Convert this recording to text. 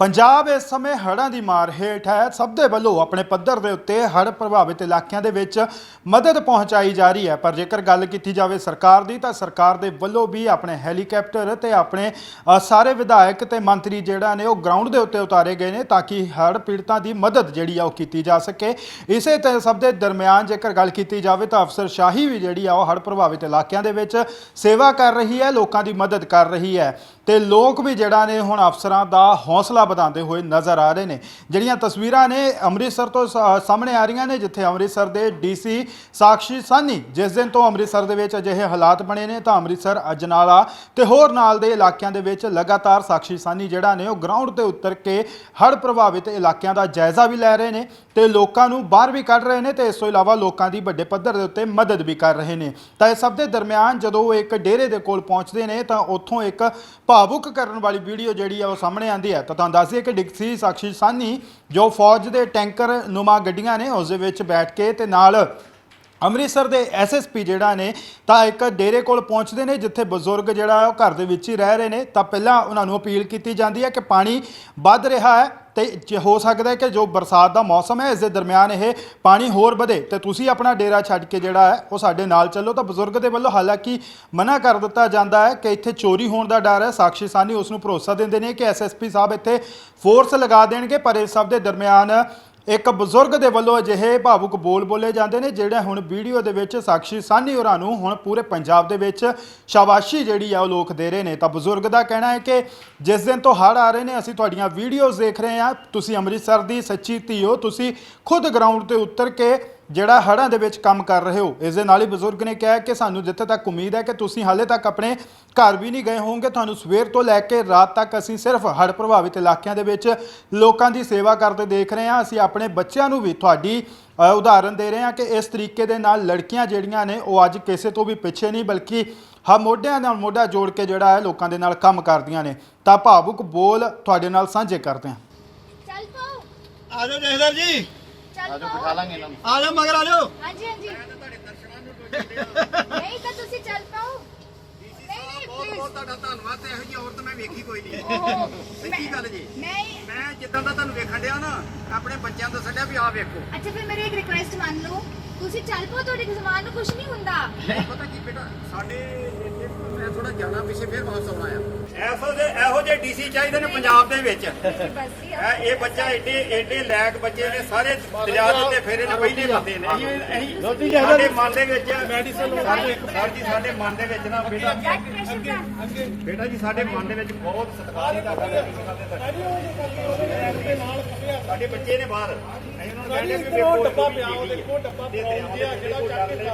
ਪੰਜਾਬ ਇਸ ਸਮੇਂ ਹੜ੍ਹਾਂ ਦੀ ਮਾਰ ਹੇਠ ਹੈ। ਸਭ ਦੇ ਵੱਲੋਂ ਆਪਣੇ ਪੱਧਰ ਦੇ ਉੱਤੇ ਹੜ੍ਹ ਪ੍ਰਭਾਵਿਤ ਇਲਾਕਿਆਂ ਦੇ ਵਿੱਚ ਮਦਦ ਪਹੁੰਚਾਈ ਜਾ ਰਹੀ ਹੈ। ਪਰ ਜੇਕਰ ਗੱਲ ਕੀਤੀ ਜਾਵੇ ਸਰਕਾਰ ਦੀ ਤਾਂ ਸਰਕਾਰ ਦੇ ਵੱਲੋਂ ਵੀ ਆਪਣੇ ਹੈਲੀਕਾਪਟਰ ਤੇ ਆਪਣੇ ਅ, ਸਾਰੇ ਵਿਧਾਇਕ ਤੇ ਮੰਤਰੀ ਜਿਹੜਾ ਨੇ ਉਹ ਗਰਾਊਂਡ ਦੇ ਉੱਤੇ ਉਤਾਰੇ ਗਏ ਨੇ ਤਾਂ ਕਿ ਹੜ੍ਹ ਪੀੜਤਾਂ ਦੀ ਮਦਦ ਜਿਹੜੀ ਆ ਉਹ ਕੀਤੀ ਜਾ ਸਕੇ। ਇਸੇ ਤੇ ਸਭ ਦੇ ਦਰਮਿਆਨ ਜੇਕਰ ਗੱਲ ਕੀਤੀ ਜਾਵੇ ਤਾਂ ਅਫਸਰਸ਼ਾਹੀ ਵੀ ਜਿਹੜੀ ਆ ਉਹ ਹੜ੍ਹ ਪ੍ਰਭਾਵਿਤ ਇਲਾਕਿਆਂ ਦੇ ਵਿੱਚ ਸੇਵਾ ਕਰ ਰਹੀ ਹੈ ਲੋਕਾਂ ਦੀ ਮਦਦ ਕਰ ਰਹੀ ਹੈ। ਤੇ ਲੋਕ ਵੀ ਜਿਹੜਾ ਨੇ ਹੁਣ ਅਫਸਰਾਂ ਦਾ ਹੌਸਲਾ ਵਧਾਉਂਦੇ ਹੋਏ ਨਜ਼ਰ ਆ ਰਹੇ ਨੇ। ਜਿਹੜੀਆਂ ਤਸਵੀਰਾਂ ਨੇ ਅੰਮ੍ਰਿਤਸਰ ਤੋਂ ਸਾ- ਸਾਹਮਣੇ ਆ ਰਹੀਆਂ ਨੇ, ਜਿੱਥੇ ਅੰਮ੍ਰਿਤਸਰ ਦੇ ਡੀਸੀ ਸਾਕਸ਼ੀ ਸਾਨੀ ਜਿਸ ਦਿਨ ਤੋਂ ਅੰਮ੍ਰਿਤਸਰ ਦੇ ਵਿੱਚ ਅਜਿਹੇ ਹਾਲਾਤ ਬਣੇ ਨੇ, ਤਾਂ ਅੰਮ੍ਰਿਤਸਰ, ਅਜਨਾਲਾ ਤੇ ਹੋਰ ਨਾਲ ਦੇ ਇਲਾਕਿਆਂ ਦੇ ਵਿੱਚ ਲਗਾਤਾਰ ਸਾਕਸ਼ੀ ਸਾਨੀ ਜਿਹੜਾ ਨੇ, ਉਹ ਗਰਾਊਂਡ ਤੇ ਉਤਰ ਕੇ ਹੜ੍ਹ ਪ੍ਰਭਾਵਿਤ ਇਲਾਕਿਆਂ ਦਾ ਜਾਇਜ਼ਾ ਵੀ ਲੈ ਰਹੇ ਨੇ ਤੇ ਲੋਕਾਂ ਨੂੰ ਬਾਹਰ ਵੀ ਕੱਢ ਰਹੇ ਨੇ ਤੇ ਇਸ ਤੋਂ ਇਲਾਵਾ ਲੋਕਾਂ ਦੀ ਵੱਡੇ ਪੱਧਰ ਦੇ ਉੱਤੇ ਮਦਦ ਵੀ ਕਰ ਰਹੇ ਨੇ। ਤਾਂ ਇਹ ਸਭ ਦੇ ਦਰਮਿਆਨ ਜਦੋਂ ਉਹ ਇੱਕ ਡੇਰੇ ਦੇ ਕੋਲ ਪਹੁੰਚਦੇ ਨੇ, ਤਾਂ ਉੱਥੋਂ ਇੱਕ ਭਾਵੁਕ ਕਰਨ ਵਾਲੀ ਵੀਡੀਓ ਜਿਹੜੀ ਆ ਉਹ ਸਾਹਮਣੇ ਆਉਂਦੀ ਹੈ। ਤਾਂ ਤੁਹਾਨੂੰ ਦੱਸ ਦਈਏ ਕਿ ਡਿਕਸੀ ਸਾਕਸ਼ੀ ਸਾਨੀ ਜੋ ਫੌਜ ਦੇ ਟੈਂਕਰ ਨੁਮਾ ਗੱਡੀਆਂ ਨੇ, ਉਸ ਦੇ ਵਿੱਚ ਬੈਠ ਕੇ ਤੇ ਨਾਲ ਅੰਮ੍ਰਿਤਸਰ ਦੇ ਐਸਐਸਪੀ ਜਿਹੜਾ ਨੇ, ਤਾਂ ਇੱਕ ਡੇਰੇ ਕੋਲ ਪਹੁੰਚਦੇ ਨੇ, ਜਿੱਥੇ ਬਜ਼ੁਰਗ ਜਿਹੜਾ ਉਹ ਘਰ ਦੇ ਵਿੱਚ ਹੀ ਰਹਿ ਰਹੇ ਨੇ। ਤਾਂ ਪਹਿਲਾਂ ਉਹਨਾਂ ਨੂੰ ਅਪੀਲ ਕੀਤੀ ਜਾਂਦੀ ਹੈ ਕਿ ਪਾਣੀ ਵੱਧ ਰਿਹਾ ਹੈ। ਤੇ ਜੇ ਹੋ ਸਕਦਾ ਹੈ ਕਿ ਜੋ ਬਰਸਾਤ ਦਾ ਮੌਸਮ ਹੈ, ਇਸ ਦੇ ਦਰਮਿਆਨ ਇਹ ਪਾਣੀ ਹੋਰ ਵਧੇ ਤੇ ਤੁਸੀਂ ਆਪਣਾ ਡੇਰਾ ਛੱਡ ਕੇ ਜਿਹੜਾ ਹੈ, ਉਹ ਸਾਡੇ ਨਾਲ ਚੱਲੋ। ਤਾਂ ਬਜ਼ੁਰਗ ਦੇ ਵੱਲੋਂ ਹਾਲਾਂਕਿ ਮਨਾ ਕਰ ਦਿੱਤਾ ਜਾਂਦਾ ਹੈ ਕਿ ਇੱਥੇ ਚੋਰੀ ਹੋਣ ਦਾ ਡਰ ਹੈ। ਸਾਕਸ਼ੀ ਸਾਨੀ ਉਸ ਨੂੰ ਭਰੋਸਾ ਦਿੰਦੇ ਨੇ ਕਿ ਐਸਐਸਪੀ ਸਾਹਿਬ ਇੱਥੇ ਫੋਰਸ ਲਗਾ ਦੇਣਗੇ, ਪਰ ਇਸ ਸਭ ਦੇ ਦਰਮਿਆਨ ਇੱਕ ਬਜ਼ੁਰਗ ਦੇ ਵੱਲੋਂ ਅਜਿਹੇ ਭਾਵੁਕ ਬੋਲ ਬੋਲੇ ਜਾਂਦੇ ਨੇ, ਜਿਹੜੇ ਹੁਣ ਵੀਡੀਓ ਦੇ ਵਿੱਚ ਸਾਕਸ਼ੀ ਸਾਨੀ ਹੋਰਾਂ ਨੂੰ ਹੁਣ ਪੂਰੇ ਪੰਜਾਬ ਦੇ ਵਿੱਚ ਸ਼ਾਬਾਸ਼ੀ ਜਿਹੜੀ ਆ ਉਹ ਲੋਕ ਦੇ ਰਹੇ ਨੇ। ਤਾਂ ਬਜ਼ੁਰਗ ਦਾ ਕਹਿਣਾ ਹੈ ਕਿ ਜਿਸ ਦਿਨ ਤੋਂ ਹੜ੍ਹ ਆ ਰਹੇ ਨੇ, ਅਸੀਂ ਤੁਹਾਡੀਆਂ ਵੀਡੀਓਜ਼ ਦੇਖ ਰਹੇ ਹਾਂ। ਤੁਸੀਂ ਅੰਮ੍ਰਿਤਸਰ ਦੀ ਸੱਚੀ ਧੀ ਹੋ, ਤੁਸੀਂ ਖੁਦ ਗਰਾਊਂਡ ਤੇ ਉਤਰ ਕੇ ਜਿਹੜਾ ਹੜ੍ਹਾਂ ਦੇ ਵਿੱਚ ਕੰਮ ਕਰ ਰਹੇ ਹੋ ਇਸ ਦੇ ਨਾਲ ਹੀ ਬਜ਼ੁਰਗ ਨੇ ਕਿਹਾ ਕਿ ਸਾਨੂੰ ਜਿੱਥੇ ਤੱਕ ਉਮੀਦ ਹੈ ਕਿ ਤੁਸੀਂ ਹਾਲੇ ਤੱਕ ਆਪਣੇ ਘਰ ਵੀ ਨਹੀਂ ਗਏ ਹੋਵੋਗੇ ਤੁਹਾਨੂੰ ਸਵੇਰ ਤੋਂ ਲੈ ਕੇ ਰਾਤ ਤੱਕ ਅਸੀਂ ਸਿਰਫ ਹੜ੍ਹ ਪ੍ਰਭਾਵਿਤ ਇਲਾਕਿਆਂ ਦੇ ਵਿੱਚ ਲੋਕਾਂ ਦੀ ਸੇਵਾ ਕਰਦੇ ਦੇਖ ਰਹੇ ਹਾਂ। ਅਸੀਂ ਆਪਣੇ ਬੱਚਿਆਂ ਨੂੰ ਵੀ ਤੁਹਾਡੀ ਉਦਾਹਰਨ ਦੇ ਰਹੇ ਹਾਂ ਕਿ ਇਸ ਤਰੀਕੇ ਦੇ ਨਾਲ ਲੜਕੀਆਂ ਜਿਹੜੀਆਂ ਨੇ ਉਹ ਅੱਜ ਕਿਸੇ ਤੋਂ ਵੀ ਪਿੱਛੇ ਨਹੀਂ ਬਲਕਿ ਹਾਂ ਮੋਢਿਆਂ ਨਾਲ ਮੋਢਾ ਜੋੜ ਕੇ ਜਿਹੜਾ ਹੈ ਲੋਕਾਂ ਦੇ ਨਾਲ ਕੰਮ ਕਰਦੀਆਂ ਨੇ। ਤਾਂ ਭਾਵੁਕ ਬੋਲ ਤੁਹਾਡੇ ਨਾਲ ਸਾਂਝੇ ਕਰਦੇ ਹਾਂ। ਚੱਲ ਪਾਓ ਆ ਜਾਓ ਜਹਦਰ ਜੀ। ਚੱਲ ਪਾਓ ਲਾਂਗੇ ਇਹਨਾਂ ਨੂੰ। ਆ ਜਾਓ ਮਗਰ ਆ ਜਾਓ। ਹਾਂਜੀ ਹਾਂਜੀ। ਨਹੀਂ ਤਾਂ ਤੁਸੀਂ ਚੱਲ ਪਾਓ। ਨਹੀਂ ਨਹੀਂ ਬਹੁਤ ਬਹੁਤ ਤੁਹਾਡਾ ਧੰਨਵਾਦ ਤੇ ਇਹੋ ਜਿਹੀ ਔਰਤ ਮੈਂ ਵੇਖੀ ਕੋਈ ਨਹੀਂ। ਸੱਚੀ ਗੱਲ ਜੀ? ਮੈਂ ਮੈਂ ਜਿੱਦਾਂ ਦਾ ਤੁਹਾਨੂੰ ਵੇਖਣ ਡਿਆ ਨਾ ਆਪਣੇ ਬੱਚਿਆਂ ਤੋਂ ਛੱਡਿਆ ਵੀ ਆਹ ਵੇਖੋ। ਅੱਛਾ ਫਿਰ ਮੇਰੀ ਇੱਕ ਰਿਕੁਐਸਟ ਮੰਨ ਲਓ। ਤੁਸੀਂ ਚੱਲ ਪਾਓ ਤੁਹਾਡੇ ਜ਼ਮਾਨ ਨੂੰ ਕੁਝ ਨਹੀਂ ਹੁੰਦਾ। ਪਤਾ ਕੀ ਬੇਟਾ ਸਾਡੇ ਥੋੜਾ ਜਾਣਾ ਪਿੱਛੇ ਫਿਰ ਵਾਪਸ ਆਉਣਾ ਆ ਐਸੋ ਦੇ ਇਹੋ ਜਿਹੇ ਡੀਸੀ ਚਾਹੀਦੇ ਨੇ ਪੰਜਾਬ ਦੇ ਵਿੱਚ। ਜੀ ਇਹ ਇਹ ਬੱਚਾ ਏਡੇ ਏਡੇ ਲੈਕ ਬੱਚੇ ਨੇ ਸਾਰੇ ਦਰਿਆ ਦੇ ਉੱਤੇ ਫੇਰੇ ਨੇ ਪਹਿਲੇ ਬੰਦੇ ਨੇ। ਅਸੀਂ ਅਸੀਂ ਸਾਡੇ ਮਨ ਦੇ ਵਿੱਚ ਸਾਡੇ ਸਰ ਜੀ ਸਾਡੇ ਮਨ ਦੇ ਵਿੱਚ ਨਾ ਬੇਟਾ ਬੇਟਾ ਜੀ ਸਾਡੇ ਮਨ ਦੇ ਵਿੱਚ ਬਹੁਤ ਸਤਿਕਾਰ ਹੈ ਤੁਹਾਡਾ ਸਾਡੇ ਬੱਚੇ ਨੇ ਬਾਹਰ। ਅਸੀਂ ਉਹਨਾਂ ਨੂੰ ਕਹਿੰਦੇ ਵੀ ਵੇਖੋ ਡੱਬਾ ਪਿਆ ਉਹ ਦੇਖੋ ਡੱਬਾ ਪਾਉਂਦੇ ਆ ਜਿਹੜਾ ਚੱਕ ਕੇ